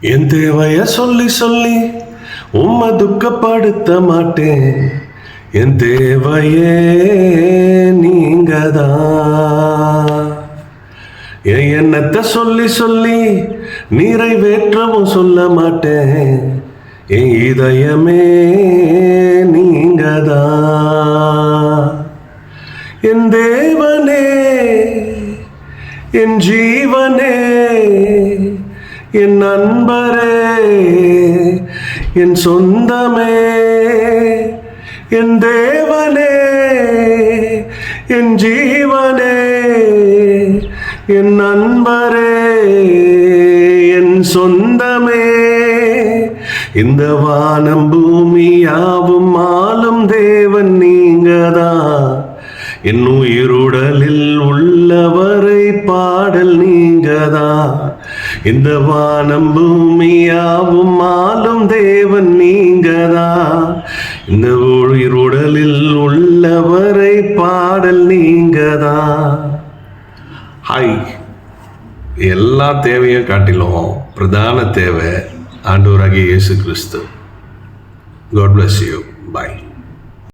என் தேவைய சொல்லி சொல்லி உம்மை துக்கப்படுத்த மாட்டேன். என் தேவையே நீங்கதான் என் எண்ணத்தை சொல்லி சொல்லி நிறைவேற்றவும் சொல்ல மாட்டேன். என் இதயமே நீங்கதான் என் தேவனே என் ஜீவனே என் நண்பரே என் சொந்தமே என் தேவனே என் ஜீவனே என் நண்பரே என் சொந்தமே. இந்த வானம் பூமி யாவும் ஆளும் தேவன் நீங்கதான். என் உயிருடலில் உள்ளவரை பாடல் நீங்கதா? இந்த வானம் பூமியாவும் ஆளும் தேவன் நீங்கதா? இந்த உயிருடலில் உள்ளவரை பாடல் நீங்கதா? ஹாய். எல்லா தேவையும் காட்டிலும் பிரதான தேவை ஆண்டவராகிய Yesu Kristu. God bless you bye